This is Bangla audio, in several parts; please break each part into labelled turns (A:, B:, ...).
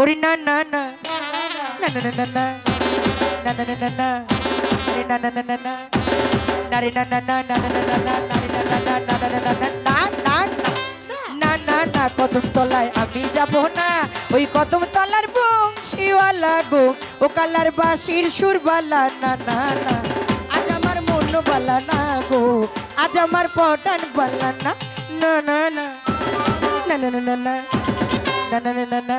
A: ওরে না না না না না না না না না না না না না না না না না না রে না না না না না না না না রে না না না না না না না না না না না কদম তলায় আমি যাব না ওই কদম তলার বংশীওয়ালা গো ও কালার বাঁশির সুরবালা না না না আজ আমার মন বালা না গো আজ আমার পটান বালা না না না না না না না না না না না না না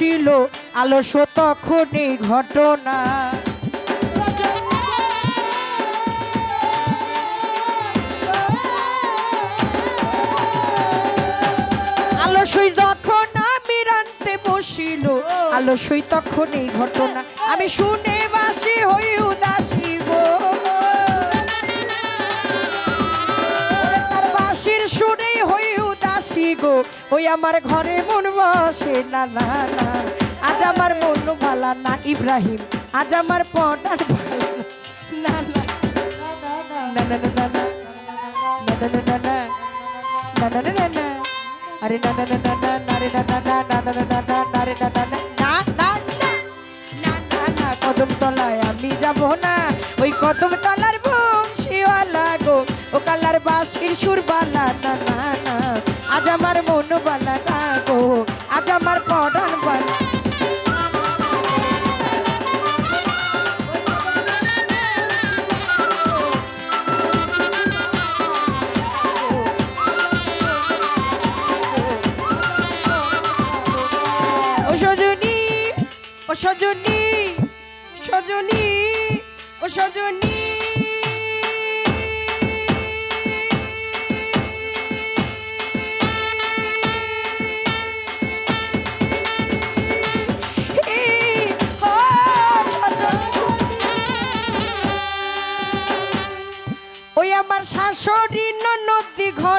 A: রামতে বসিল আলস তখনই ঘটনা। আলসই যখন আমি রানতে বসিল আলসই তখন এই ঘটনা। আমি শুনে বাসি হই উদাসী গো গো ওই আমার ঘরে মন বসে না না না আজ আমার মন ভালা না ইব্রাহিম আজ আমার পটার ভালা না আরে না না না না না কদম তলায় আমি যাব না ওই কদম তলার বংশীওয়ালা গো ও কালার বাঁশির সুরবালা না না আমার মন বালা না গো। আজ আমার পড়ান বালা। সজনী সজনী সজনী ও সজনী।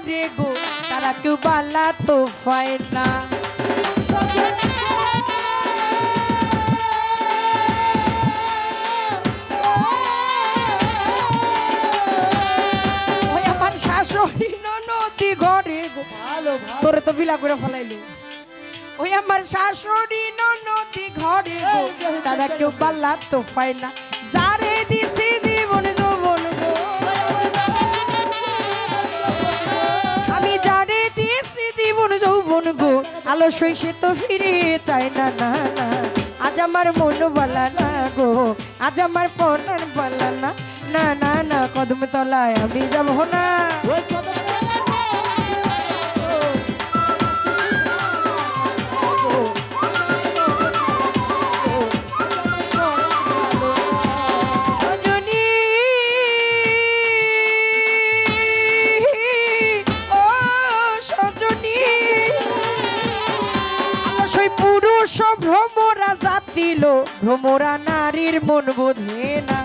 A: ঘরে গো তারা কেউ বালা তো পায় না। আমার শাশুড়ি নদী ঘরে গো তোরে তো বিলা করে ফেলাইলো। ওই আমার শাশুড়ি নদী ঘরে গো তারা কেউ বাল্লা তো পায় না। যারে দিছি গো শৈশে তো ফিরে চাই না না না। আজ আমার মন বলা না গো, আজ আমার পটার বলা না। না না না কদম তলায় আমি যাব না। পুরুষ ভ্রমরা জাতিল, ভ্রমরা নারীর মন বোঝে না।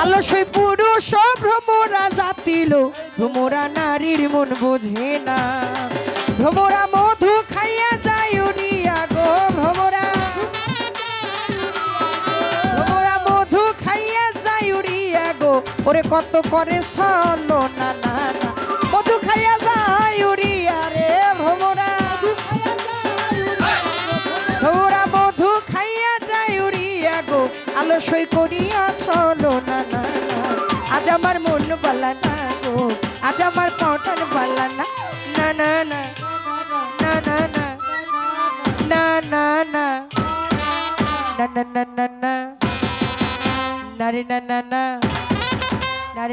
A: আলসই পুরুষ ভ্রমরা জাতিল, ভ্রমরা নারীর মন বোঝে না। ভ্রমরা ওরে কত করে সলো না না মধু খাইয়া যায় উড়িয়া রে ভোমরা ভোমরা। মধু খাইয়া যায় উড়িয়া গো আলসই করিয়া চলো না না আজ আমার মন বলা না গো, আজ আমার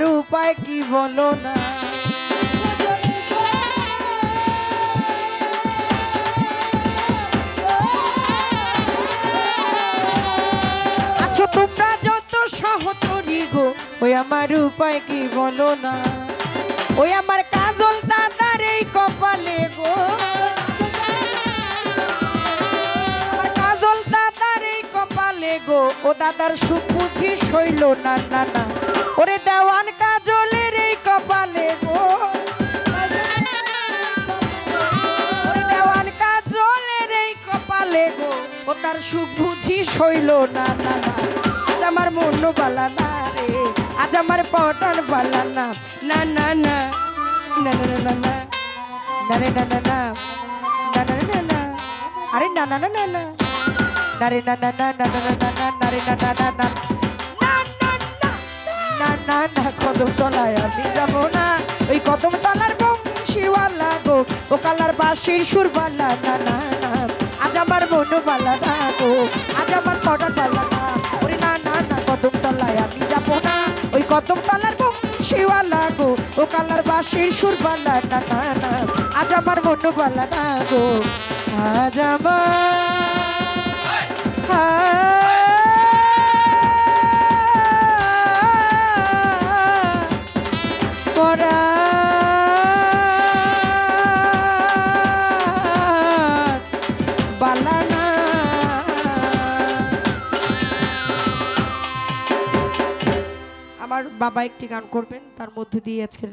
A: আমার উপায় কি বলো না? আছো তোমরা যত সহচরী গো, ওই আমার উপায় কি বলো না? ওই আমার কাজল দাদার এই কপালে গো। কাজল দাদার এই কপালে গো। ও দাদার সুখ বুঝি সইল না না না। ওরে দেওয়ান কাজলের এই কপালে গো দেওয়ান কাজলের এই কপালে গো ও তার সুখ বুঝি সইল না না না আজ আমার মন বালা না রে আজ আমার পটান বালা না না না না না না না না না রে না না না না না না না আরে না না না না না না রে না না না না না না না না রে না না না না না না না কদম তলায় আমি যাব না। ওই কদম তলার বংশীওয়ালা গো ও কালার বাঁশির সুরবালা না না না। আজ আমার মন বালা না গো আজ আমার পটার বালা না। ওরে না না না কদম তলায় আমি যাব না। ওই কদম তলার বংশীওয়ালা গো ও কালার বাঁশির সুরবালা না না না। আজ আমার মন বালা না গো আজ আমার একটি গান করবেন তার মধ্য দিয়ে আজকের